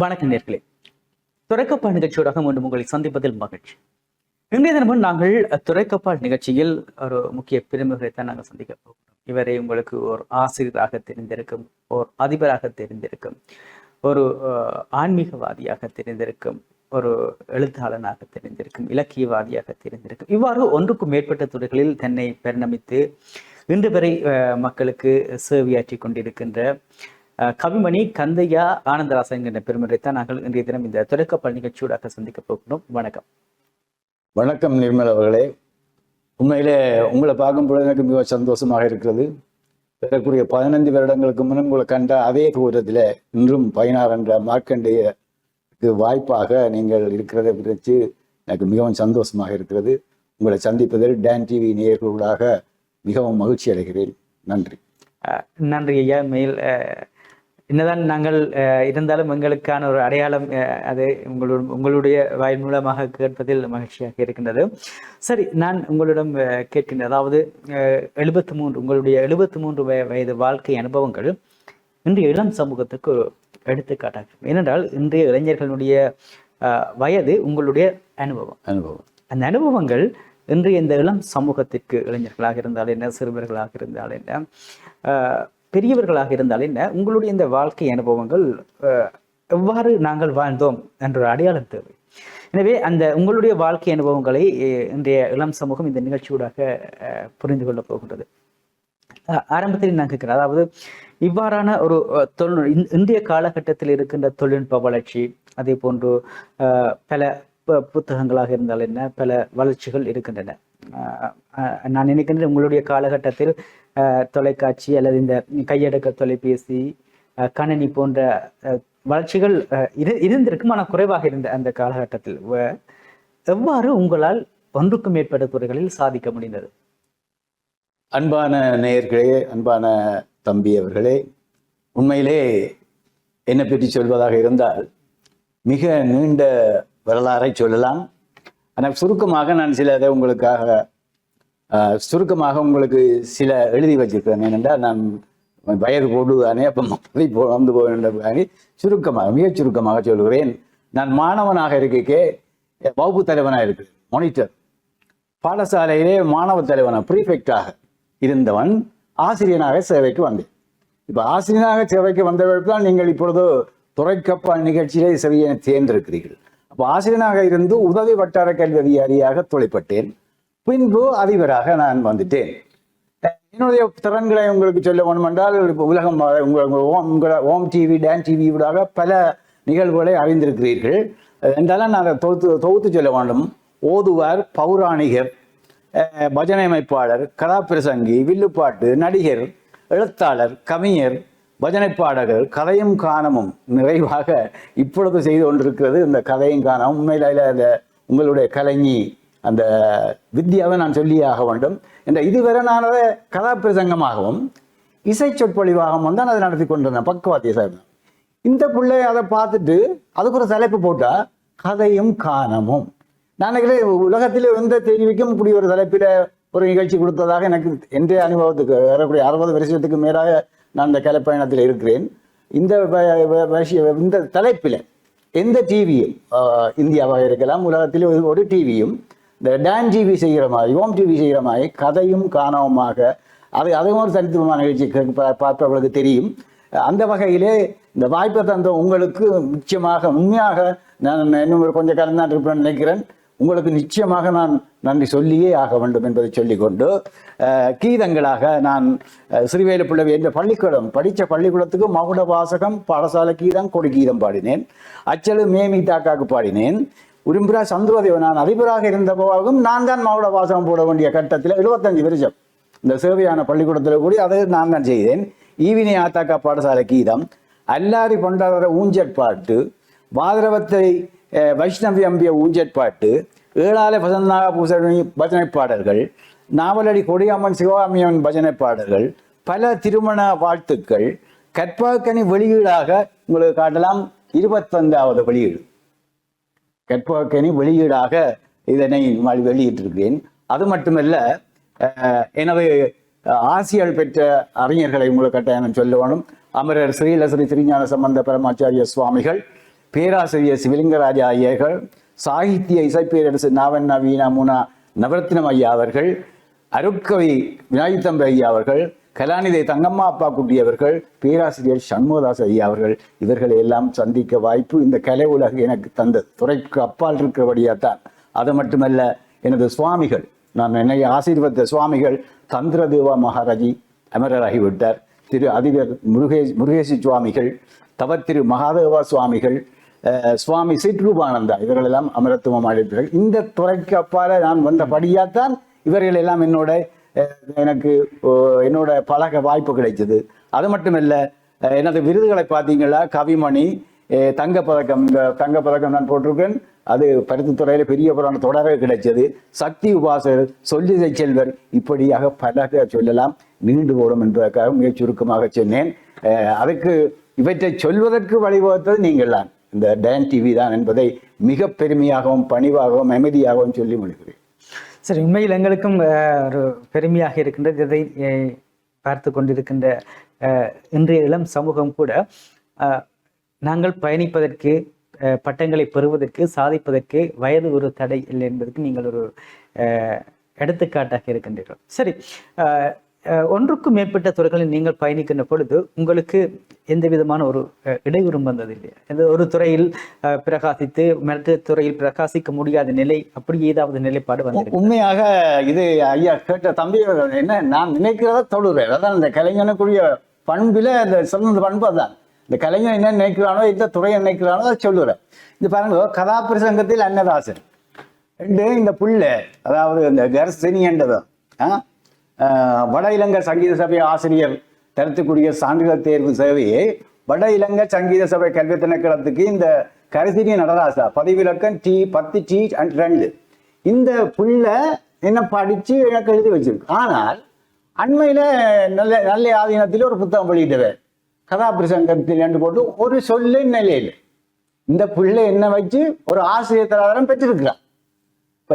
வணக்க நேர்களே. துறைக்கப்பால் நிகழ்ச்சியோடாக மீண்டும் உங்களை சந்திப்பதில் மகிழ்ச்சி. இன்றைய தினமும் நாங்கள் துறைக்கப்பால் நிகழ்ச்சியில் ஒரு முக்கிய பிரமுகரை தான் நாங்கள் சந்திக்க போகிறோம். இவரை உங்களுக்கு ஒரு ஆசிரியராக தெரிந்திருக்கும் ஒரு அதிபராக தெரிந்திருக்கும் ஒரு ஆன்மீகவாதியாக தெரிந்திருக்கும் ஒரு எழுத்தாளனாக தெரிந்திருக்கும் இலக்கியவாதியாக தெரிந்திருக்கும். இவ்வாறு ஒன்றுக்கும் மேற்பட்ட துறைகளில் தன்னை பரிணமித்து இன்று வரை மக்களுக்கு சேவையாற்றி கொண்டிருக்கின்ற கவிமணி கந்தையா ஆனந்தராசன் என்கின்ற பெருமரைத்தான் நாங்கள் இன்றைய தினம் இந்த தொடக்கப்பல் நிகழ்ச்சியூடாக சந்திக்க போகிறோம் வணக்கம். வணக்கம் நிர்மல் அவர்களே. உண்மையிலே உங்களை பார்க்கும் பொழுது எனக்கு மிக சந்தோஷமாக இருக்கிறது. பிறக்குரிய பதினைந்து வருடங்களுக்கு முன் உங்களை கண்ட அதே தூரத்தில் இன்றும் பதினாறு என்ற மார்க்கண்டேயக்கு வாய்ப்பாக நீங்கள் இருக்கிறதை குறித்து எனக்கு மிகவும் சந்தோஷமாக இருக்கிறது. உங்களை சந்திப்பதில் டான் டிவி நேயர்களாக மிகவும் மகிழ்ச்சி அடைகிறேன். நன்றி. நன்றி ஐயா. மேல் என்னதான் நாங்கள் இருந்தாலும் எங்களுக்கான ஒரு அடையாளம் அது உங்களுடைய உங்களுடைய வாயின் மூலமாக கேட்பதில் மகிழ்ச்சியாக இருக்கின்றது. சரி நான் உங்களிடம் அஹ், கேட்கின்ற அதாவது எழுபத்தி மூன்று உங்களுடைய எழுபத்தி மூன்று வய வயது வாழ்க்கை அனுபவங்கள் இன்றைய இளம் சமூகத்துக்கு ஒரு எடுத்துக்காட்டாக. ஏனென்றால் இன்றைய இளைஞர்களுடைய வயது உங்களுடைய அனுபவம். அனுபவம். அந்த அனுபவங்கள் இன்றைய இந்த இளம் சமூகத்திற்கு இளைஞர்களாக இருந்தால் என்ன சிறுவர்களாக இருந்தால் என்ன பெரியவர்களாக இருந்தால் என்ன? உங்களுடைய இந்த வாழ்க்கை அனுபவங்கள் எவ்வாறு நாங்கள் வாழ்ந்தோம் என்ற அடையாளம் தேவை. எனவே அந்த உங்களுடைய வாழ்க்கை அனுபவங்களை இன்றைய இளம் சமூகம் இந்த நிகழ்ச்சியூடாக புரிந்து கொள்ளப் போகின்றது. ஆரம்பத்தில் நான் கேட்கிறேன். அதாவது இவ்வாறான ஒரு அஹ், தொழில் இந்திய காலகட்டத்தில் இருக்கின்ற தொழில்நுட்ப வளர்ச்சி அதே போன்று பல புத்தகங்களாக இருந்தால் என்ன? பல வளர்ச்சிகள் இருக்கின்றன. நான் நினைக்கின்றேன் உங்களுடைய காலகட்டத்தில் அஹ், தொலைக்காட்சி அல்லது இந்த கையடக்க தொலைபேசி அஹ், கணினி போன்ற அஹ், வளர்ச்சிகள் அஹ், இரு இருந்திருக்கும் ஆனால் குறைவாக இருந்த அந்த காலகட்டத்தில். எவ்வாறு உங்களால் ஒன்றுக்கும் மேற்பட்ட துறைகளில் சாதிக்க முடிந்தது? அன்பான நேயர்களே அன்பான தம்பி அவர்களே உண்மையிலே என்னை பற்றி சொல்வதாக இருந்தால் மிக நீண்ட வரலாறை சொல்லலாம். ஆனால் சுருக்கமாக நான் சிலதை உங்களுக்காக ஆஹ், சுருக்கமாக உங்களுக்கு சில எழுதி வச்சிருக்கிறேன். ஏனென்றால் நான் வயது போடுதானே அப்போ மக்களை வந்து போகின்ற சுருக்கமாக மிகச் சுருக்கமாக சொல்கிறேன். நான் மாணவனாக இருக்கே வகுப்பு தலைவனாக இருக்கிறேன் மானிட்டர் பாடசாலையிலே மாணவ தலைவனாக ப்ரீஃபெக்டாக இருந்தவன் ஆசிரியனாக சேவைக்கு வந்தேன். இப்போ ஆசிரியனாக சேவைக்கு வந்தவர்கள் தான் நீங்கள் இப்பொழுது துறைக்கப்பா நிகழ்ச்சியிலே செவியை தேர்ந்திருக்கிறீர்கள் அப்போ ஆசிரியனாக இருந்து உதவி வட்டார கல்வி அதிகாரியாக தொழிற்பட்டேன் பின்பு அதிபராக நான் வந்துட்டேன். என்னுடைய திறன்களை உங்களுக்கு சொல்ல வேணும் என்றால் உலகம் உங்கள் ஓம் ஓம் டிவி டான் டிவி ஊடாக பல நிகழ்வுகளை அறிந்திருக்கிறீர்கள். என்றாலும் நான் அதை தொகுத்து தொகுத்து சொல்ல வேண்டும். ஓதுவார் பௌராணிகர் பஜனை அமைப்பாளர் கதாபிரசங்கி வில்லுப்பாட்டு நடிகர் எழுத்தாளர் கவிஞர் பஜனை பாடகர் கதையும் காணமும் நிறைவாக இப்பொழுது செய்து கொண்டிருக்கிறது. இந்த கதையும் காணமும் உண்மையில் அதில் அந்த உங்களுடைய கலைஞி அந்த வித்யாவை நான் சொல்லியே ஆக வேண்டும். என்ற இதுவரை நான் அதை கதாபிரசங்கமாகவும் இசை சொற்பொழிவாகவும் தான் அதை நடத்தி கொண்டிருந்தேன் பக்கவாத்திய சார் இந்த பிள்ளை அதை பார்த்துட்டு அதுக்கு ஒரு தலைப்பு போட்டா கதையும் காணமும் நான் நினைக்கிறேன் உலகத்தில் எந்த தெரிவிக்கும் இப்படி ஒரு தலைப்பில் ஒரு நிகழ்ச்சி கொடுத்ததாக எனக்கு எந்த அனுபவத்துக்கு வரக்கூடிய அறுபது வருஷத்துக்கு மேலாக நான் இந்த கலப்பயணத்தில் இருக்கிறேன். இந்த இந்த தலைப்பில் எந்த டிவியும் இந்தியாவாக இருக்கலாம் உலகத்தில் ஒரு- ஒரு டிவியும் இந்த டான் டிவி செய்கிற மாதிரி ஓம் டிவி செய்கிற மாதிரி கதையும் காணவுமாக அது அதுவும் ஒரு தனித்துவமான நிகழ்ச்சி பார்ப்பவர்களுக்கு தெரியும். அந்த வகையிலே இந்த வாய்ப்பை தந்த உங்களுக்கு நிச்சயமாக உண்மையாக நான் இன்னும் ஒரு கொஞ்சம் காலம் இருப்பேன் நினைக்கிறேன். உங்களுக்கு நிச்சயமாக நான் நன்றி சொல்லியே ஆக வேண்டும் என்பதை சொல்லிக்கொண்டு கீதங்களாக நான் அஹ், பிள்ளை என்ற பள்ளிக்கூடம் படித்த பள்ளிக்கூடத்துக்கு மகுட வாசகம் பாடசாலை கீதம் கொடி கீதம் பாடினேன். அச்சலு மேமி தாக்காக்கு பாடினேன். உரும்பிரா சந்திரதேவன் நான் அதிபராக இருந்த நான் தான் மகுட வாசகம் போட வேண்டிய கட்டத்தில் எழுபத்தஞ்சு வருஷம். இந்த சேவையான பள்ளிக்கூடத்தில் கூடி அதை நான் தான் செய்தேன். ஈவினி ஆத்தாக்கா பாடசாலை கீதம் அல்லாரி கொண்டாடுற ஊஞ்சற் பாட்டு பாதரவத்தை வைஷ்ணவி அம்பிய ஊஞ்சற்பாட்டு ஏழாலை வசந்தநாக பூசணி பஜனை பாடல்கள் நாவலடி கொடியாமன் சிவகாமியன் பஜனை பாடல்கள் பல திருமண வாழ்த்துக்கள் கற்பகக்கனி வெளியீடாக உங்களுக்கு காட்டலாம் இருபத்தஞ்சாவது வெளியீடு. கற்பகக்கனி வெளியீடாக இதனை வெளியிட்டிருக்கிறேன். அது மட்டுமல்ல எனது ஆசியல் பெற்ற அறிஞர்களை உங்களுக்கு கட்டாயம் சொல்ல வேணும். அமரர் ஸ்ரீலஸ்ரீ திருஞான சம்பந்த பரமாச்சாரிய சுவாமிகள் பேராசிரியர் சிவலிங்கராஜா ஐயர்கள் சாகித்ய இசைப்பேரரசு நாவண்ண வீணா முனா நவரத்னம் ஐயா அவர்கள் அருட்கவி விநாயகத்தம்பி ஐயா அவர்கள் கலாநிதி தங்கம்மா அப்பா குட்டி அவர்கள் பேராசிரியர் சண்முகதாஸ் ஐயா அவர்கள். இவர்களை எல்லாம் சந்திக்க வாய்ப்பு இந்த கலை உலகு எனக்கு தந்த துறைக்கு அப்பால் இருக்கிறபடியாத்தான் அது மட்டுமல்ல எனது சுவாமிகள் நான் என்னை ஆசீர்வத்த சுவாமிகள் தந்திரதேவா மகாராஜி அமரராகிவிட்டார். திரு அதிபர் முருகேஷ் முருகேசி சுவாமிகள் தவ திரு மகாதேவா சுவாமிகள் சுவாமி சிற்றூபானந்தா இவர்களெல்லாம் அமரத்துவம் அழைப்பார்கள். இந்த துறைக்கு அப்பால நான் வந்தபடியாத்தான் இவர்கள் எல்லாம் என்னோட எனக்கு என்னோட பழக வாய்ப்பு கிடைச்சது அது மட்டுமல்ல எனது விருதுகளை பார்த்தீங்களா? கவிமணி தங்கப்பதக்கம் இந்த தங்கப்பதக்கம் நான் போட்டிருக்கேன். அது பருத்தித்துறையில பெரிய புறான தொடரே கிடைச்சது சக்தி உபாசகர் சொல்லிதை செல்வர் இப்படியாக பலக சொல்லலாம். நீண்டு போடும் என்பதற்காக மிகச் சுருக்கமாக சொன்னேன். அதற்கு அதுக்கு இவற்றை சொல்வதற்கு வழிவகுத்தது நீங்கள் தான் இந்த டேன் டிவி தான் என்பதை மிக பெருமையாகவும் பணிவாகவும் அமைதியாகவும் சொல்லி முடிகிறேன் சரி உண்மையில் எங்களுக்கும் ஒரு பெருமையாக இருக்கின்றது. இதை பார்த்து கொண்டிருக்கின்ற இன்றைய இளம் சமூகம் கூட நாங்கள் பயணிப்பதற்கு பட்டங்களை பெறுவதற்கு சாதிப்பதற்கு வயது ஒரு தடை இல்லை என்பதற்கு நீங்கள் ஒரு எடுத்துக்காட்டாக இருக்கின்றீர்கள். சரி ஒன்றுக்கும் மேற்பட்ட துறைகளில் நீங்கள் பயணிக்கின்ற பொழுது உங்களுக்கு எந்த விதமான ஒரு இடையூறும் வந்தது இல்லையா எந்த ஒரு துறையில் பிரகாசித்து மற்ற துறையில் பிரகாசிக்க முடியாத நிலை அப்படி ஏதாவது நிலைப்பாடு வந்திருக்கு உண்மையாக இது ஐயா கேட்ட தம்பி என்ன நான் நினைக்கிறத தொழுறேன் அதான் இந்த கலைஞனுக்குரிய பண்பில இந்த சிறந்த பண்பு அதான் இந்த கலைஞன் என்ன நினைக்கிறானோ எந்த துறையை நினைக்கிறானோ அதை சொல்லுறேன். இது பாருங்க கதாபிரசங்கத்தில் அன்னதாசன். ரெண்டு இந்த புள்ள அதாவது இந்த கர்சினி என்றதும் ஆ? வட இலங்கை சங்கீத சபை ஆசிரியர் தரத்துக்குரிய சான்றிதழ் தேர்வு சேவையை வட இலங்கை சங்கீத சபை கல்வி திணைக்களத்துக்கு இந்த கரிசினி நடராசா பதிவிலக்கம் டி பத்து டி அண்ட் ரெண்டு. இந்த புள்ள என்ன படிச்சு எனக்கு எழுதி வச்சிருக்கு. ஆனால் அண்மையில நல்ல நல்ல ஆதீனத்தில் ஒரு புத்தகம் வெளியிட்டவர் கதாபிரசங்கத்தில் என்று போட்டு ஒரு சொல்லு நிலையில். இந்த பிள்ளை என்ன வச்சு ஒரு ஆசிரியர் தராதரம் பெற்றிருக்கிறார்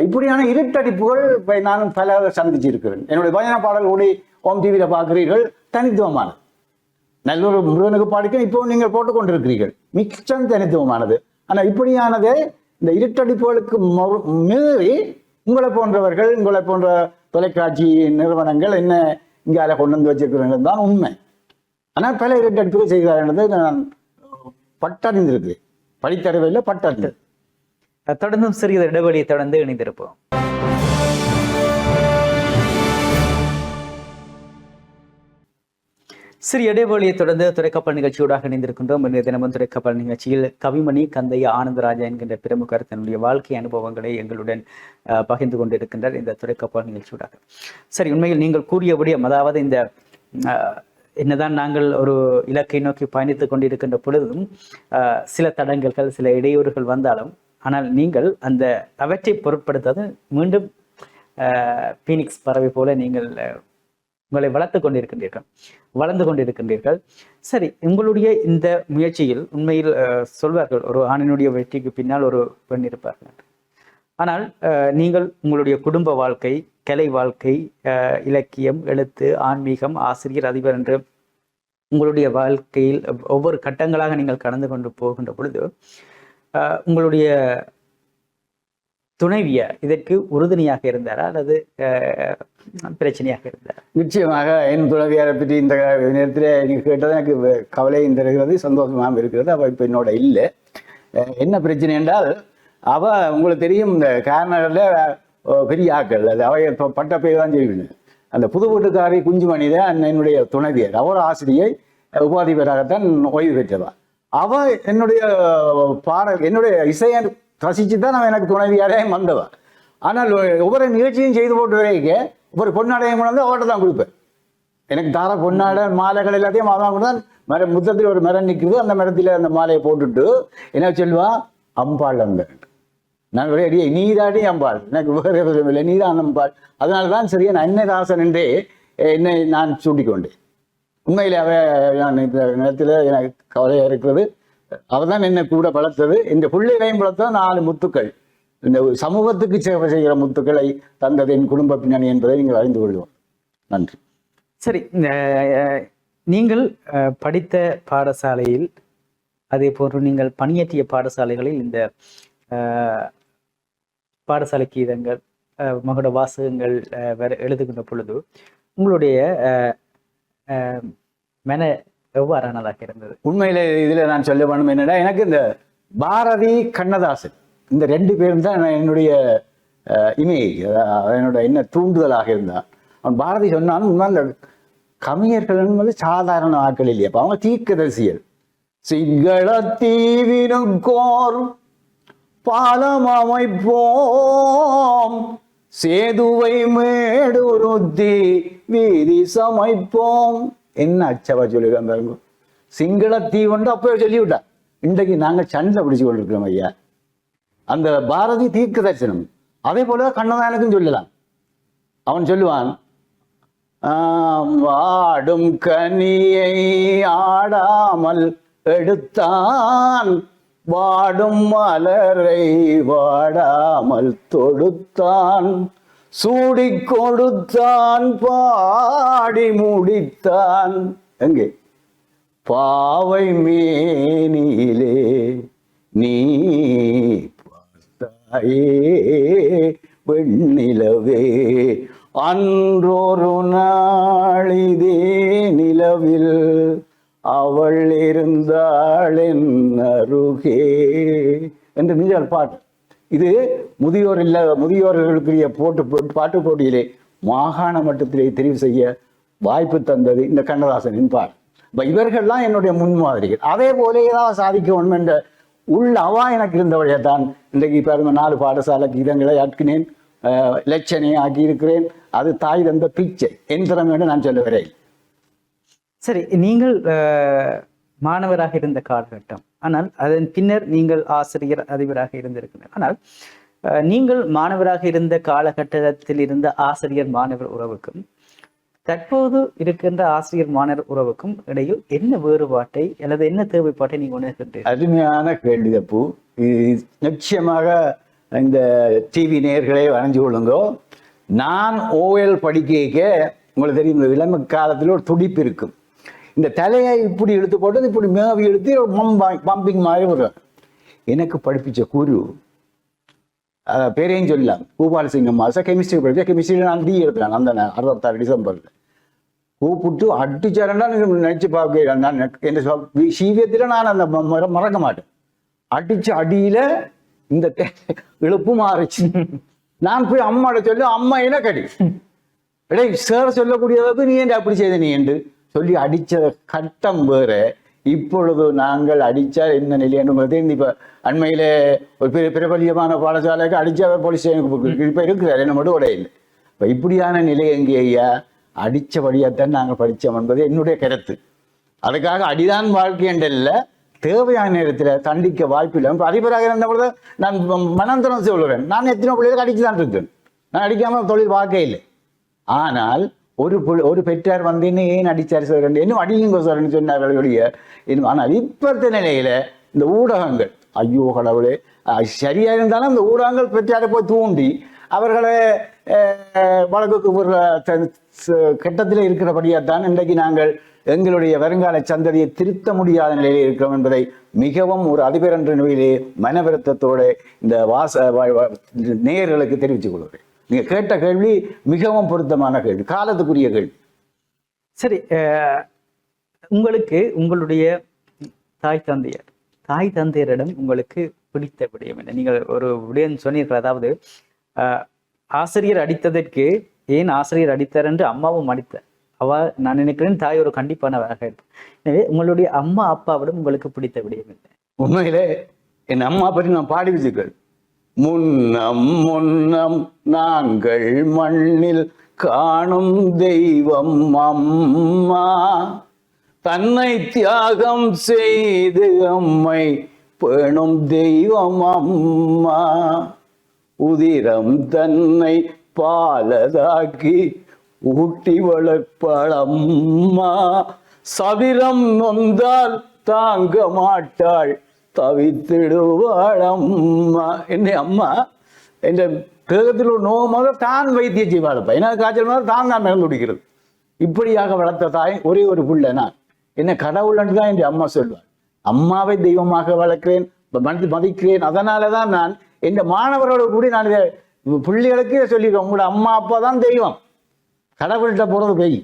இப்படியான இருட்டடிப்புகள் நான் நானும் பல சந்திச்சிருக்கிறேன். என்னுடைய பயண பாடல் ஓடி ஓம் டிவியில் பார்க்குறீர்கள் தனித்துவமானது. நல்லொரு முருகனுக்கு பாடிக்க இப்போ நீங்கள் போட்டுக்கொண்டிருக்கிறீர்கள். மிச்சம் தனித்துவமானது. ஆனால் இப்படியானது இந்த இருட்டடிப்புகளுக்கு மீறி உங்களை போன்றவர்கள் உங்களை போன்ற தொலைக்காட்சி நிறுவனங்கள் என்ன இங்கால கொண்டு வந்து வச்சிருக்கிறாங்க தான் உண்மை. ஆனால் பல இருட்டடிப்புகள் செய்கிறார்கள் நான் பட்டறிந்திருக்கிறேன். படித்தறிவில்லை பட்டறிந்தது தொடர்ந்தும் சிறிது இடைவெளியை தொடர்ந்து இணைந்திருப்போம். சிறிய இடைவெளியை தொடர்ந்து துறைக்கப்பல் நிகழ்ச்சியோடாக இணைந்திருக்கின்றோம். இன்றைய தினமும் துறைக்கப்பல் நிகழ்ச்சியில் கவிமணி கந்தையா ஆனந்தராஜா என்கின்ற பிரமுகர் தன்னுடைய வாழ்க்கை அனுபவங்களை எங்களுடன் பகிர்ந்து கொண்டிருக்கின்றார் இந்த துறைக்கப்பல் நிகழ்ச்சியோடாக. சரி உண்மையில் நீங்கள் கூறியபடியும் அதாவது இந்த என்னதான் நாங்கள் ஒரு இலக்கை நோக்கி பயணித்துக் கொண்டிருக்கின்ற பொழுதும் சில தடங்கல்கள் சில இடையூறுகள் வந்தாலும் ஆனால் நீங்கள் அந்த அவற்றை பொருட்படுத்தாது. மீண்டும் பீனிக்ஸ் பறவை போல நீங்கள் உங்களை வளர்த்து கொண்டிருக்கின்றீர்கள். வளர்ந்து கொண்டிருக்கின்றீர்கள். சரி உங்களுடைய இந்த முயற்சியில் உண்மையில் சொல்வார்கள் ஒரு ஆணினுடைய வெற்றிக்கு பின்னால் ஒரு பெண் இருப்பார்கள். ஆனால் நீங்கள் உங்களுடைய குடும்ப வாழ்க்கை கலை வாழ்க்கை இலக்கியம் எழுத்து ஆன்மீகம் ஆசிரியர் அதிபர் என்று உங்களுடைய வாழ்க்கையில் ஒவ்வொரு கட்டங்களாக நீங்கள் கடந்து கொண்டு போகின்ற பொழுது உங்களுடைய துணைவியார் இதற்கு உறுதுணையாக இருந்தாரா அல்லது பிரச்சனையாக இருந்தாரா? நிச்சயமாக என் துணைவியாரை பற்றி இந்த நேரத்தில் நீங்கள் கேட்டது எனக்கு கவலையும் தருகிறது சந்தோஷமாகவும் இருக்கிறது. அவள் இப்போ என்னோட இல்லை. என்ன பிரச்சனை என்றால் அவ உங்களுக்கு தெரியும் இந்த கார்னரில் பெரிய ஆக்கள் அது அவைய இப்போ பட்ட பேர் தான் செய்வீங்க அந்த புது வீட்டுக்காரி குஞ்சுமணி தான் என்னுடைய துணைவியர். அவர் ஆசிரியை உபாதிபராகத்தான் ஓய்வு பெற்றவா அவ என்னுடைய பாடல் என்னுடைய இசையை ரசித்து தான் அவன் எனக்கு துணைவியாரே வந்தவா. ஆனால் ஒவ்வொரு நிகழ்ச்சியும் செய்து போட்டு வரைக்கும் ஒவ்வொரு பொன்னாடையும் கொண்டு வந்து அவர்கிட்ட தான் கொடுப்பேன். எனக்கு தார பொன்னாடை மாலைகள் எல்லாத்தையும் அவன் கூட தான் மரம் முத்தத்தில் ஒரு மரம் நிற்குது அந்த மரத்தில் அந்த மாலையை போட்டுட்டு என்ன சொல்லுவான் அம்பாள் அந்த நான் ஒரே அடியே நீதாடி அம்பாள். எனக்கு வேறு எதுவும் இல்லை. நீதான் அம்பாள். அதனால தான் சரியா நான் அன்னதாசன் என்றே என்னை நான் சூட்டிக்கொண்டேன் உண்மையிலேயே நான் இந்த நேரத்தில் எனக்கு கவலையாக இருக்கிறது. அவர் தான் என்னை கூட வளர்த்தது. இந்த பிள்ளைகளையும் வளர்த்தா நாலு முத்துக்கள். இந்த சமூகத்துக்கு சேவை செய்கிற முத்துக்களை தந்தது என் குடும்ப பின்னணி என்பதை நீங்கள் அறிந்து கொள்வோம் நன்றி. சரி நீங்கள் படித்த பாடசாலையில் அதே போன்று நீங்கள் பணியாற்றிய பாடசாலைகளில் இந்த பாடசாலை கீதங்கள் மகுட வாசகங்கள் அஹ், எழுதுகின்ற பொழுது உங்களுடைய மென எவ்வாறானதாக இருந்தது? உண்மையில இதுல நான் சொல்ல வேணும் என்னன்னா எனக்கு இந்த பாரதி கண்ணதாசன் இந்த ரெண்டு பேரும் தான் நான் என்னுடைய இமேஜ் என்னோட என்ன தூண்டுதலாக இருந்தான். அவன் பாரதி சொன்னாலும் உண்மை அந்த கவிஞர்கள் என்பது சாதாரண ஆட்கள் இல்லையா அப்ப அவங்க தீக்கதசியல் சிங்கள தீவினுக்கோர் பாலம் அமைப்போம் சேதுவை மேடுருத்தி வீதி சமைப்போம். என்ன அச்சவா சொல்லியிருக்காங்க பாருங்க. சிங்கள தீவுண்டு அப்பவே சொல்லிவிட்டான் இன்றைக்கு நாங்கள் சண்டை பிடிச்சு கொண்டிருக்கிறோம் ஐயா. அந்த பாரதி தீர்க்க தரிசனம். அதே போல கண்ணதானுக்கும் சொல்லலாம். அவன் சொல்லுவான் வாடும் கனியை ஆடாமல் எடுத்தான் வாடும் மலரை வாடாமல் தொடுத்தான் சூடி கொடுத்தான் பாடி முடித்தான். எங்கே? பாவை மேனியிலே நீ பார்த்தாயே வெண்ணிலவே அன்றொரு நாளிதே நிலவில் அவள் இருந்தாள் என் அருகே. என்று மிஞ்சால் பாட்டு இது முதியோர் இல்ல முதியோர்களுக்குரிய போட்டு பாட்டு போட்டியிலே மாகாண மட்டத்திலே தெரிவு செய்ய வாய்ப்பு தந்தது இந்த கண்ணதாசனின் பாட்டு இவர்கள்லாம் என்னுடைய முன்மாதிரிகள். அதே போல ஏதாவது சாதிக்க வேண்டும் என்ற உள்ள அவா எனக்கு இருந்தவழையே தான் இன்றைக்கு பாருங்க நாலு பாடசாலை கீதங்களை ஆக்கினேன் லட்சணை ஆக்கியிருக்கிறேன் ஆக்கி இருக்கிறேன் அது தாய் தந்த பிச்சை என் திறமையோடு நான் சொல்ல வரேன் சரி நீங்கள் மாணவராக இருந்த காலகட்டம். ஆனால் அதன் பின்னர் நீங்கள் ஆசிரியர் அதிபராக இருந்திருக்கிறீர்கள். ஆனால் நீங்கள் மாணவராக இருந்த காலகட்டத்தில் இருந்த ஆசிரியர் மாணவர் உறவுக்கும் தற்போது இருக்கின்ற ஆசிரியர் மாணவர் உறவுக்கும் இடையில் என்ன வேறுபாட்டை அல்லது என்ன தேவைப்பாட்டை நீங்க உணர்கின்றீர்கள்? அருமையான கேள்வி தப்பு நிச்சயமாக இந்த டிவி நேர்களை வரைஞ்சு கொள்ளுங்கோ. நான் ஓஎல் படிக்க உங்களுக்கு தெரியும் இந்த இளமை காலத்தில் ஒரு துடிப்பு இருக்கும். இந்த தலையை இப்படி இழுத்து போட்டு இப்படி மேவி இழுத்து பம்பிங் மாதிரி வரும். எனக்கு படிப்பிச்ச குரு பேரையும் சொல்லலாம். பூபால் சிங்கம் மாசம் கெமிஸ்ட்ரி படிச்சா கெமிஸ்ட்ரியில் நான் டி எடுத்தேன் அந்த அறுபத்தாறு டிசம்பரில். கூப்பிட்டு அடிச்சாரண்டா நினைச்சு பார்க்க நான் என் சீவியத்தில் நான் அந்த ம- மறக்க மாட்டேன். அடிச்ச அடியில இந்த இழுப்பு மாறுச்சு. நான் போய் அம்மாட சொல்லி அம்மா என்ன கடி. டேய் சார் சொல்லக்கூடியதுக்கு நீ என்ன அப்படி செய்த நீ? என்று சொல்லி அடித்த கட்டம் வேறு. இப்பொழுது நாங்கள் அடிச்சால் என்ன நிலை என்று உங்களுக்கு ஒரு பெரிய பிரபலியமான பாடசாலைக்கு அடித்தவர் போலீஸ் இப்போ இருக்கிறார் என்ன மட்டும் உடையில் இல்லை. இப்படியான நிலை எங்கே ஐயா? அடிச்சபடியாத்தான் நாங்கள் படித்தோம் என்பது என்னுடைய கருத்து. அதுக்காக அடிதான் வாழ்க்கை என்றல்ல தேவையான நேரத்தில் தண்டிக்க வாய்ப்பு இல்லை. இப்ப அதிபராக இருந்தபொழுது நான் மனம் சொல்லுவேன் நான் எத்தனை பிள்ளைகளுக்கு அடிச்சு தான் இருக்கேன் நான் அடிக்காம தொழில் பார்க்க இல்லை. ஆனால் ஒரு ஒரு பெற்றார் வந்து என்ன ஏன் அடிச்சார் சார் இன்னும் அடியுங்க சார்னு சொன்னார்கள் ஒழிய? இன்னும் ஆனால் இப்பத்த நிலையில இந்த ஊடகங்கள் ஐயோ கடவுளே அஹ் சரியா இருந்தாலும் இந்த ஊடகங்கள் பெற்றாரை போய் தூண்டி அவர்களை அஹ், வழக்குக்கு ஒரு த- ச- இன்றைக்கு நாங்கள் எங்களுடைய வருங்கால சந்ததியை திருத்த முடியாத நிலையில் இருக்கிறோம் என்பதை மிகவும் ஒரு அதிபர் என்ற நிலையிலே மனவருத்தத்தோடு இந்த வாச வ- நேயர்களுக்கு தெரிவித்துக் கொள்கிறேன். நீங்க கேட்ட கேள்வி மிகவும் பொருத்தமான கேள்வி காலத்துக்குரிய கேள்வி. சரி உங்களுக்கு உங்களுடைய தாய் தந்தையர் தாய் தந்தையரிடம் உங்களுக்கு பிடித்த விடயம் என்ன? நீங்கள் ஒரு விடயம் சொன்னீர்கள் அதாவது ஆசிரியர் அடித்ததற்கு ஏன் ஆசிரியர் அடித்தார் என்று அம்மாவும் அடித்தார்? அவ நான் நினைக்கிறேன் தாய் ஒரு கண்டிப்பானவராக இருப்பார் எனவே உங்களுடைய அம்மா அப்பாவிடம் உங்களுக்கு பிடித்த விடயம் என்ன? உண்மையிலே என் அம்மா பற்றி நான் பாடி வச்சிருக்கேன். முன்னம் முன்னம் நாங்கள் மண்ணில் காணும் தெய்வம் அம்மா. தன்னை தியாகம் செய்து அம்மை பேணும் தெய்வம் அம்மா. உதிரம் தன்னை பாலதாக்கி ஊட்டி வளர்ப்பாளம்மா சதிரம் நொந்தால் தாங்க மாட்டாள் தவித்திடுவாளம்மா. என்னை அம்மா என்ற தேகத்தில் ஒரு நோகமாக தான் வைத்தியம் செய்வாளப்பா ஏன்னா காய்ச்சல் மாதிரி தான் தான் மறந்து குடிக்கிறது. இப்படியாக வளர்த்த தாய் ஒரே ஒரு புள்ள நான். என்ன கடவுள்னு தான் என் அம்மா சொல்வாள். அம்மாவை தெய்வமாக வளர்க்கிறேன் மனது மதிக்கிறேன். அதனால தான் நான் என் மாணவர்களோடு கூடி நான் இதை பிள்ளைகளுக்கு சொல்லிடுவேன் உங்களோட அம்மா அப்பா தான் தெய்வம். கடவுள்கிட்ட போகிறது பெய்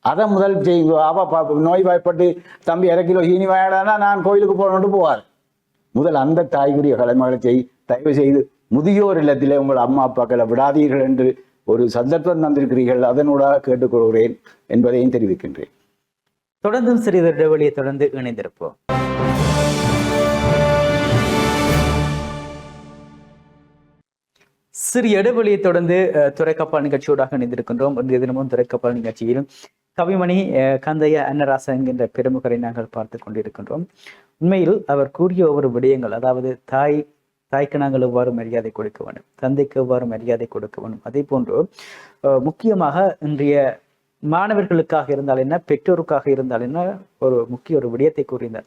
அதை முதல் செய்யுங்க அவ பா- நோய்வாய்ப்பட்டு தம்பி அரை கிலோ ஈனி வாடானா நான் கோயிலுக்கு போகணுன்ட்டு போவார். முதல் அந்த தாய்க்குரிய கடமைகளை செய் தயவு செய்து முதியோர் இல்லத்திலே உங்கள் அம்மா அப்பாக்களை விடாதீர்கள் என்று ஒரு சந்தர்ப்பம் தந்திருக்கிறீர்கள். அதனூடாக கேட்டுக்கொள்கிறேன் என்பதையும் தெரிவிக்கின்றேன். தொடர்ந்தும் சிறிது இடைவெளியை தொடர்ந்து இணைந்திருப்போம். சிறு இடைவெளியை தொடர்ந்து துறைக்கப்பால் நிகழ்ச்சியோடாக இணைந்திருக்கின்றோம். இன்றைய தினமும் துறைக்கப்பால் நிகழ்ச்சியிலும் கவிமணி கந்தைய அன்னராசா என்கின்ற பெருமுகரை நாங்கள் பார்த்து கொண்டிருக்கின்றோம். உண்மையில் அவர் கூறிய ஒவ்வொரு விடயங்கள் அதாவது தாய் தாய்க்கு நாங்கள் எவ்வாறு மரியாதை கொடுக்க வேண்டும் தந்தைக்கு எவ்வாறு மரியாதை கொடுக்க வேண்டும் அதே போன்று முக்கியமாக இன்றைய மாணவர்களுக்காக இருந்தால் என்ன பெற்றோருக்காக இருந்தால் என்ன ஒரு முக்கிய ஒரு விடயத்தை கூறினார்.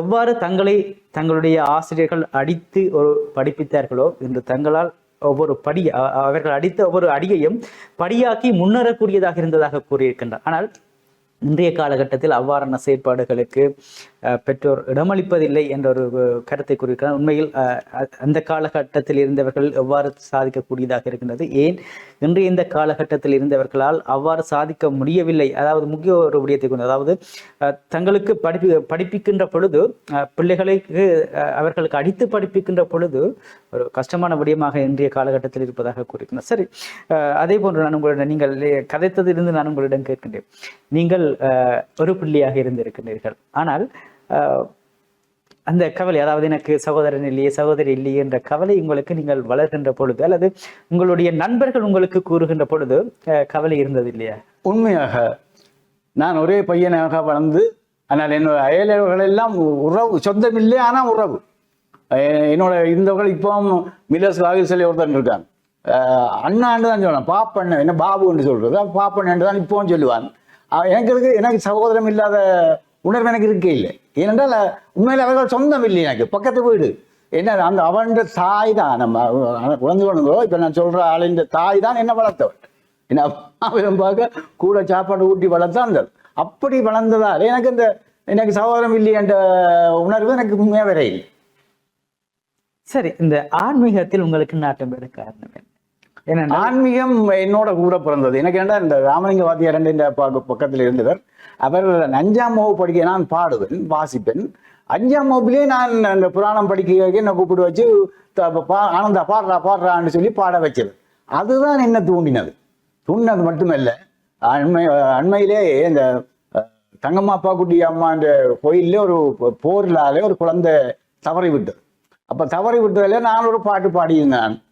எவ்வாறு தங்களை தங்களுடைய ஆசிரியர்கள் அடித்து ஒரு படிப்பித்தார்களோ இன்று தங்களால் ஒவ்வொரு படி அவர்கள் அடித்த ஒவ்வொரு அடியையும் படியாக்கி முன்னேறக்கூடியதாக இருந்ததாக கூறியிருக்கின்றார். ஆனால் இன்றைய காலகட்டத்தில் அவ்வாறான செயற்பாடுகளுக்கு அஹ், பெற்றோர் இடமளிப்பதில்லை என்ற ஒரு கருத்தை கூறியிருக்கிறார். உண்மையில் அஹ், அ- அந்த காலகட்டத்தில் இருந்தவர்கள் எவ்வாறு சாதிக்கக்கூடியதாக இருக்கின்றது? ஏன் இன்றைய இந்த காலகட்டத்தில் இருந்தவர்களால் அவ்வாறு சாதிக்க முடியவில்லை. அதாவது முக்கிய ஒரு விடயத்தை கொண்டு அதாவது அஹ், தங்களுக்கு படிப்பு படிப்பிக்கின்ற பொழுது அஹ், பிள்ளைகளுக்கு அஹ், அவர்களுக்கு அடித்து படிப்பிக்கின்ற பொழுது ஒரு கஷ்டமான விடயமாக இன்றைய காலகட்டத்தில் இருப்பதாக கூறியிருக்கிறார் சரி அஹ், அதே போன்று நான் உங்களிடம் நீங்கள் கதைத்ததிலிருந்து நான் உங்களிடம் கேட்கின்றேன். நீங்கள் ஒரு பிள்ளையாக இருந்திருக்கின்றீர்கள். ஆனால் அந்த கவலை அதாவது எனக்கு சகோதரன் இல்லையே சகோதரி இல்லையே என்ற கவலை உங்களுக்கு நீங்கள் வளர்கின்ற பொழுது அல்லது உங்களுடைய நண்பர்கள் உங்களுக்கு கூறுகின்ற பொழுது கவலை இருந்தது இல்லையா? உண்மையாக நான் ஒரே பையனாக வளர்ந்து ஆனால் என்னோட அயலவர்கள் எல்லாம் உறவு சொந்தம் இல்லை ஆனால் உறவு. என்னோட இருந்தவர்கள் இப்போ மிலஸ் வாயில் சொல்லி ஒருத்தன் இருக்காங்க அண்ணாண்டு தான் சொல்லலாம் பாப்பண்ண என்ன பாபுன்னு சொல்றது பாப்பண்ணு தான் இப்போவும் சொல்லுவான். எனக்கு இருக்கு எனக்கு சகோதரம் இல்லாத உணர்வு எனக்கு இருக்கே இல்லை. ஏனென்றால் உண்மையில் அவர்கள் சொந்தம் இல்லை எனக்கு. பக்கத்து வீடு. என்ன அந்த அவன் தாய் தான். நம்ம குழந்தை குழந்தைங்களோ இப்போ நான் சொல்கிற ஆளின் தாய் தான் என்ன வளர்த்தவள். என்ன பார்க்க கூட சாப்பாடு ஊட்டி வளர்த்தாங்க அப்படி வளர்ந்ததால் எனக்கு இந்த எனக்கு சகோதரம் இல்லை என்ற உணர்வு எனக்கு உண்மையாக வேற இல்லை. சரி இந்த ஆன்மீகத்தில் உங்களுக்கு நாட்டம் பெற காரணம் என்ன? ஏன்னா ஆன்மீகம் என்னோட கூட பிறந்தது. எனக்கு என்ன இந்த ராமலிங்க வாத்தியார் பக்க- பக்கத்தில் இருந்தவர். அவர் அஞ்சாம் வகுப்பு படிக்க நான் பாடுவேன் வாசிப்பேன். அஞ்சாம் வகுப்புலேயே நான் அந்த புராணம் படிக்க என்ன கூப்பிட்டு வச்சு ஆனந்தா பாடுறா பாடுறான்னு சொல்லி பாட வச்சது அதுதான் என்ன தூண்டினது. தூண்டினது மட்டுமல்ல அண்மை அண்மையிலே இந்த தங்கம்மா அப்பா குட்டி அம்மா என்ற கோயில்ல ஒரு போர்லாலே ஒரு குழந்தை தவறி விட்டது. அப்ப தவறி விட்டதில் நான் ஒரு பாட்டு பாடியிருந்தேன்.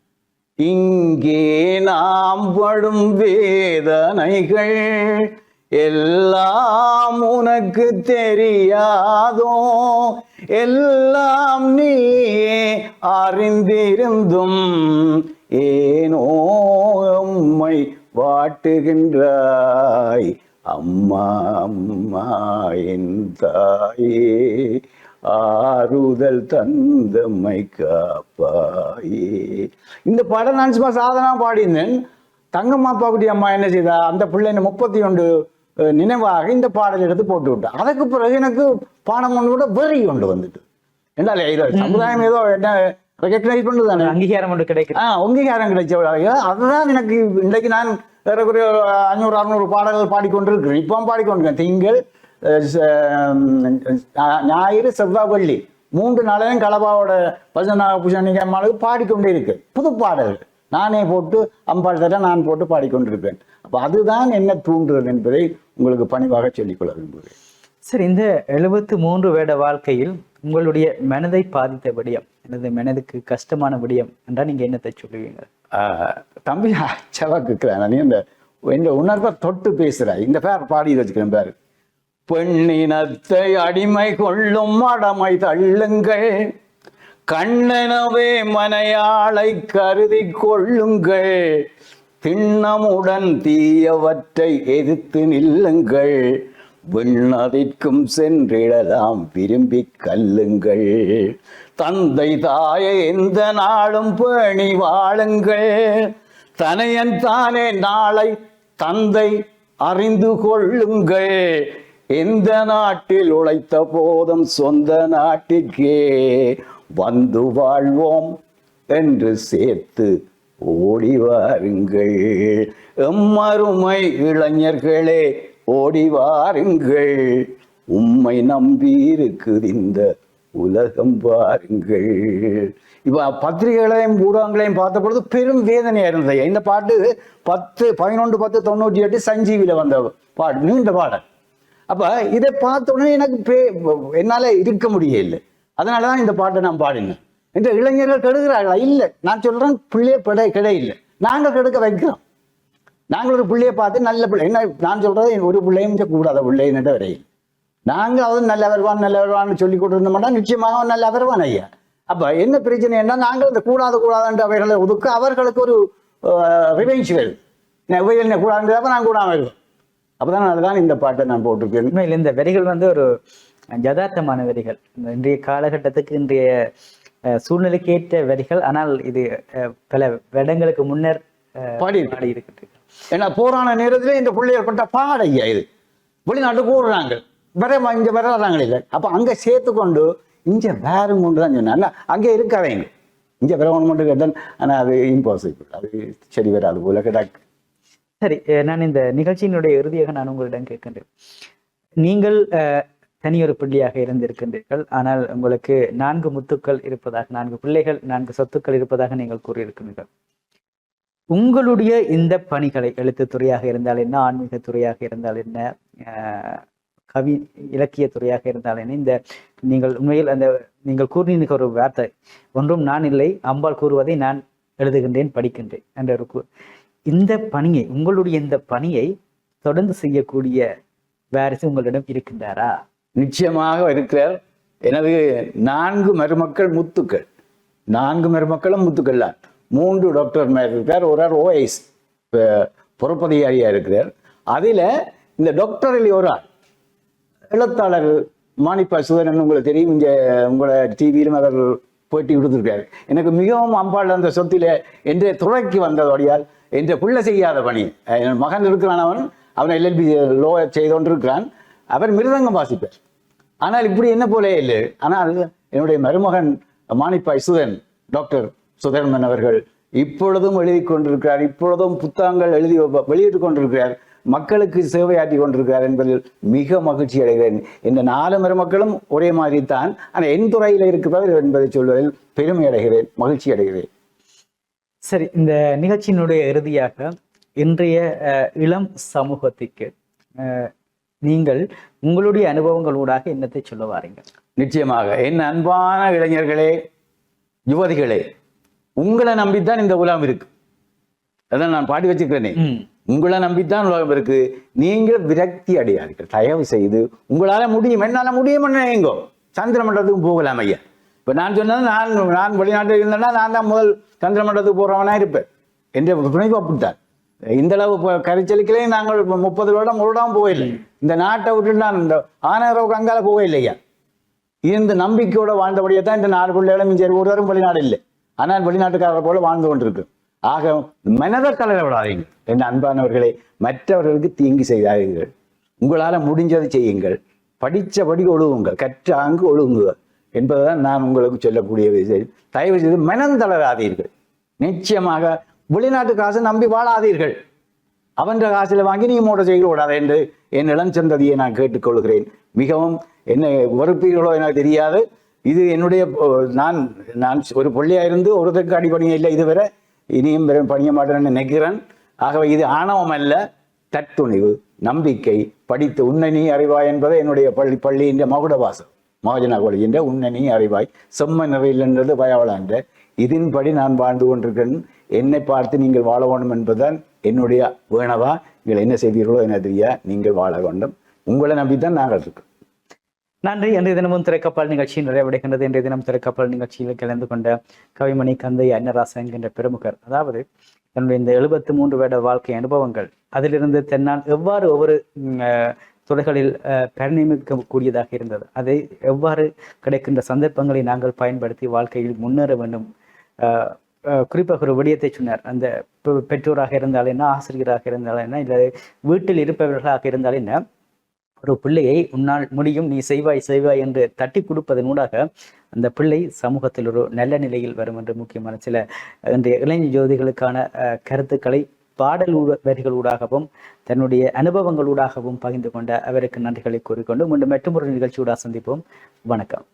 இங்கே நாம் படும் வேதனைகள் எல்லாம் உனக்கு தெரியாதோ? எல்லாம் நீயே அறிந்திருந்தும் ஏனோ உம்மை வாட்டுகின்றாய். அம்மா அம்மா என் தாயே. ஆறுதல் தந்தம்மை காப்பாயே. இந்த பாடம் நான் சும்மா சாதனா பாடியிருந்தேன் தங்கம்மா பாக்குட்டி அம்மா என்ன செய்தா? அந்த பிள்ளை முப்பத்தி ஒன்று நினைவாக இந்த பாடல் எடுத்து போட்டு விட்டா அதுக்கு பிறகு எனக்கு பாடம் கொண்டு விட வெறி கொண்டு வந்துட்டு. என்றால் இது சமுதாயம் ஏதோ என்ன ரெகக்னைஸ் பண்ணுது தானே? அங்கீகாரம் ஒன்று கிடைக்கிறது ஆ அங்கீகாரம் கிடைச்சவளாக அதுதான் எனக்கு இன்றைக்கு நான் ஏறக்குறைய ஒரு அஞ்சூறு அறுநூறு பாடல்கள் பாடிக்கொண்டிருக்கிறேன். இப்போ பாடிக்கொண்டிருக்கேன். திங்கள் ஞாயிறு செவ்வாய் வெள்ளி மூன்று நாளையும் கலபாவோட பஜனாக புஷணிக அம்மாளுக்கு பாடிக்கொண்டே இருக்கு. புது பாடல்கள் நானே போட்டு அம்பாள் தர நான் போட்டு பாடிக்கொண்டிருப்பேன். அப்போ அதுதான் என்ன தூண்டுறது என்பதை உங்களுக்கு பணிவாக சொல்லிக்கொள்ள விரும்புகிறேன். சரி இந்த எழுபத்து மூன்று வருட வாழ்க்கையில் உங்களுடைய மனதை பாதித்த விடயம் எனது மனதுக்கு கஷ்டமான விடயம் என்றால் நீங்க என்னத்தை சொல்லுவீங்க? தம்பி செவக்குக்கிறேன். நீ இந்த இந்த உணர்வை தொட்டு பேசுற. இந்த பேர் பாடி வச்சுக்கிறேன் பேர். பெண்ணினத்தை அடிமை கொள்ளும் அடமை தள்ளுங்கள். கண்ணனவே மனையாளை கருதி கொள்ளுங்கள். திண்ணமுடன் தீயவற்றை எதிர்த்து நில்லுங்கள். விண்ணதிற்கும் சென்றிடலாம் விரும்பி கல்லுங்கள். தந்தை தாயை எந்த நாளும் பேணி வாழுங்கள். தனையன் தானே நாளை தந்தை அறிந்து கொள்ளுங்கள். இந்த நாட்டில் உழைத்த போதும் சொந்த நாட்டிற்கே வந்து வாழ்வோம் என்று சேர்த்து ஓடி வாருங்கள். எம்மருமை இளைஞர்களே ஓடி வாருங்கள். உம்மை நம்பி இருக்குது இந்த உலகம் பாருங்கள். இப்ப பத்திரிகைகளையும் ஊடகங்களையும் பார்த்த பொழுது பெரும் வேதனையா இருந்தது. இந்த பாட்டு பத்து பதினொன்று பத்து தொண்ணூற்றி எட்டு சஞ்சீவியில் வந்த பாட்டு நீண்ட பாடல். அப்ப இதை பார்த்த உடனே எனக்கு பே- என்னால இருக்க முடியல அதனாலதான் இந்த பாட்டை நான் பாடினேன். இந்த இளைஞர்கள் கெடுகிறார்களா? இல்லை. நான் சொல்றேன் பிள்ளைய படை கிடையில்லை நாங்கள் கெடுக்க வைக்கிறோம். நாங்கள் ஒரு பிள்ளையை பார்த்து நல்ல பிள்ளை. என்ன நான் சொல்றது ஒரு பிள்ளையும் கூடாத பிள்ளைன்னு வரையில். நாங்கள் அவன் நல்ல வருவான் நல்ல வருவான்னு சொல்லி கொடுத்துருந்தோம்னா மாட்டோம். நிச்சயமாக அவன் நல்ல வருவான் ஐயா. அப்ப என்ன பிரச்சனை என்ன? நாங்கள் இந்த கூடாது கூடாதுன்ற அவைகளை ஒதுக்க அவர்களுக்கு ஒரு ரிவெஞ்ச் வருது இவைகள் என்ன கூடாதுன்றப்ப நான் கூடாமல் வருவேன் அப்பதான் அதுதான் இந்த பாட்டை நான் போட்டிருக்கேன். உண்மையில் இந்த வரிகள் வந்து ஒரு யதார்த்தமான வரிகள் இன்றைய காலகட்டத்துக்கு இன்றைய சூழ்நிலைக்கு ஏற்ற வரிகள் ஆனால் இது பல வருடங்களுக்கு முன்னர் பாடியிருக்கு. பாடி இருக்குது ஏன்னா போரான நேரத்துல இந்த பிள்ளைகள் பட்ட பாட ஐயா இது. வெளிநாட்டுக்கு ஓடுறாங்க. வர இங்க வர்றாங்க இல்லை. அப்ப அங்க சேர்த்து கொண்டு இங்க வேறும் கொண்டு தான் சொன்னேன் ஆனா, அங்கே இருக்காதீங்க இங்க. பிரவன் கேட்டேன் ஆனா அது இம்பாசிபிள் அது சரி வராது போல. கிடக்கு சரி நான் இந்த நிகழ்ச்சியினுடைய இறுதியாக நான் உங்களிடம் கேட்கின்றேன். நீங்கள் அஹ், தனியொரு பிள்ளையாக இருந்திருக்கின்றீர்கள். ஆனால் உங்களுக்கு நான்கு முத்துக்கள் இருப்பதாக நான்கு பிள்ளைகள் நான்கு சொத்துக்கள் இருப்பதாக நீங்கள் கூறியிருக்கிறீர்கள். உங்களுடைய இந்த பணிகளை எழுத்துத்துறையாக இருந்தால் என்ன ஆன்மீக துறையாக இருந்தால் என்ன கவி இலக்கிய துறையாக இருந்தால் என்ன? இந்த நீங்கள் உண்மையில் அந்த நீங்கள் கூறினீங்க ஒரு வார்த்தை ஒன்றும் நான் இல்லை அம்பாள் கூறுவதை நான் எழுதுகின்றேன் படிக்கின்றேன் என்ற ஒரு கூ- இந்த பணியை உங்களுடைய இந்த பணியை தொடர்ந்து செய்யக்கூடிய வாரிசு உங்களிடம் இருக்கின்றாரா? நிச்சயமாக இருக்கிறார். எனது நான்கு மருமக்கள் முத்துக்கள். நான்கு மருமக்களும் முத்துக்கள் தான். மூன்று டாக்டர் இருக்கிறார் ஒரு ஆள் ஓஎஸ் பொறுப்பதிகாரியாக இருக்கிறார். அதில் இந்த டாக்டரில் ஒரு ஆள் எழுத்தாளர் மாணிப்பா சுதரன் உங்களுக்கு தெரியும். இங்கே உங்களை டிவியிலும் அவர் போட்டி கொடுத்துருக்காரு எனக்கு மிகவும் அம்பாள் அந்த சொத்தில் என்ற துறைக்கு வந்ததோடையால் என்ற பிள்ளை செய்யாத பணி. என் மகன் இருக்கிறான் அவன். அவன் எல்எல்பி லோ செய்து கொண்டிருக்கிறான் அவர் மிருதங்கம் வாசிப்பார். ஆனால் இப்படி என்ன போலே இல்லை. ஆனால் என்னுடைய மருமகன் மாணிப்பாய் சுதன் டாக்டர் சுதர்மன் அவர்கள் இப்பொழுதும் எழுதி கொண்டிருக்கிறார். இப்பொழுதும் புத்தகங்கள் எழுதி வெளியிட்டு வெளியிட்டுக் கொண்டிருக்கிறார். மக்களுக்கு சேவையாற்றி கொண்டிருக்கிறார் என்பதில் மிக மகிழ்ச்சி அடைகிறேன். இந்த நாலு மருமக்களும் ஒரே மாதிரி தான். ஆனால் என் துறையில் இருக்கிறவர் என்பதை சொல்வதில் பெருமை அடைகிறேன் மகிழ்ச்சி அடைகிறேன். சரி இந்த நிகழ்ச்சியினுடைய இறுதியாக இன்றைய இளம் சமூகத்திற்கு நீங்கள் உங்களுடைய அனுபவங்களூடாக என்னத்தை சொல்ல வாரீங்க நிச்சயமாக. என் அன்பான இளைஞர்களே யுவதிகளே உங்களை நம்பித்தான் இந்த உலகம் இருக்கு. அதான் நான் பாடி வச்சுக்கிறேனே ம். உங்களை நம்பித்தான் உலகம் இருக்கு. நீங்கள் விரக்தி அடையாதீர்கள். தயவு செய்து உங்களால முடியும் என்னால முடியும் எங்கோ சந்திர மண்டலத்துக்கு போகலாம் ஐயா. இப்ப நான் சொன்னது நான் நான் வெளிநாட்டில் இருந்தேன்னா நான் தான் முதல் சந்திர மண்டலத்துக்கு போறவனா இருப்பேன். என்ற துணைவு அப்படித்தான் இந்த அளவு இப்போ கரைச்சலுக்கிலே நாங்கள் முப்பது வருடம் இடம் போகவில்லை. இந்த நாட்டை விட்டு நான் இந்த ஆனரவுக்கு அங்கால போகவில்லையா? இந்த நம்பிக்கையோட வாழ்ந்தபடியே தான் இந்த நாலு பிள்ளைகளும் சரி. ஒருவரும் வெளிநாடு இல்லை. ஆனால் வெளிநாட்டுக்காரர் போல வாழ்ந்து கொண்டிருக்கு. ஆக மனதை தளர விடாதீங்க. என் அன்பானவர்களே மற்றவர்களுக்கு தீங்கு செய்தாதீர்கள். உங்களால முடிஞ்சதை செய்யுங்கள். படிச்சபடி ஒழுகுங்கள். கற்ற அங்கு ஒழுங்குக. என்பதுதான் நான் உங்களுக்கு சொல்லக்கூடிய விஷயம் தயவு செய்து மனம் தளராதீர்கள் நிச்சயமாக வெளிநாட்டு காசை நம்பி வாழாதீர்கள். அவன்ற காசில் வாங்கி நீ மூட செய்ய கூடாது என்று என் இளஞ்சந்ததியை நான் கேட்டுக்கொள்கிறேன். மிகவும் என்ன வெறுப்பீர்களோ எனக்கு தெரியாது. இது என்னுடைய நான் நான் ஒரு பிள்ளையா இருந்து ஒருத்தருக்கு அடிப்பணியும் இல்லை இதுவரை. இனியும் பணிய மாட்டேன்னு நினைக்கிறேன். ஆகவே இது ஆணவம் அல்ல தத்துணிவு நம்பிக்கை படித்து உன்னனி அறிவாய் என்பது என்னுடைய பள்ளி பள்ளியின் மகுடவாசம் மகஜனா கொள்கின்ற உன்னனி அறிவாய். செம்ம நிறையில்ன்றது என்றது இதன்படி நான் வாழ்ந்து கொண்டிருக்கிறேன். என்னை பார்த்து நீங்கள் வாழ வேண்டும் என்பதுதான் என்னுடைய வேணவா? நீங்கள் என்ன செய்வீர்களோ என்ன தெரியா நீங்கள் வாழ வேண்டும். உங்களை நம்பித்தான் நாங்கள் இருக்கோம். நன்றி. இன்றைய தினமும் திரைக்கப்பால் நிகழ்ச்சி நிறைவடைகின்றது. இன்றைய தினம் திரைக்கப்பால் நிகழ்ச்சியில் கலந்து கொண்ட கவிமணி கந்தை அன்னராசன் என்கின்ற பிரமுகர். அதாவது தன்னுடைய இந்த எழுபத்து மூன்று வருட வாழ்க்கை அனுபவங்கள். அதிலிருந்து தன்னால் எவ்வாறு ஒவ்வொரு துறைகளில் அஹ், பரிணமிக்கக்கூடியதாக இருந்தது. அதை எவ்வாறு கிடைக்கின்ற சந்தர்ப்பங்களை நாங்கள் பயன்படுத்தி வாழ்க்கையில் முன்னேற வேண்டும்? குறிப்பாக ஒரு விடயத்தை சொன்னார். அந்த பெற்றோராக இருந்தால் என்ன ஆசிரியராக இருந்தால் என்ன இல்லை வீட்டில் இருப்பவர்களாக இருந்தால் என்ன ஒரு பிள்ளையை உன்னால் முடியும் நீ செய்வாய் செய்வாய் என்று தட்டி கொடுப்பதனூடாக அந்த பிள்ளை சமூகத்தில் ஒரு நல்ல நிலையில் வரும் என்று முக்கியமான சில இன்றைய இளைஞர் ஜோதிகளுக்கான கருத்துக்களை பாடல் வரிகளூடாகவும் தன்னுடைய அனுபவங்களூடாகவும் பகிர்ந்து கொண்ட அவருக்கு நன்றிகளை கூறிக்கொண்டு மீண்டும் மற்றொரு நிகழ்ச்சியூடாக சந்திப்போம். வணக்கம்.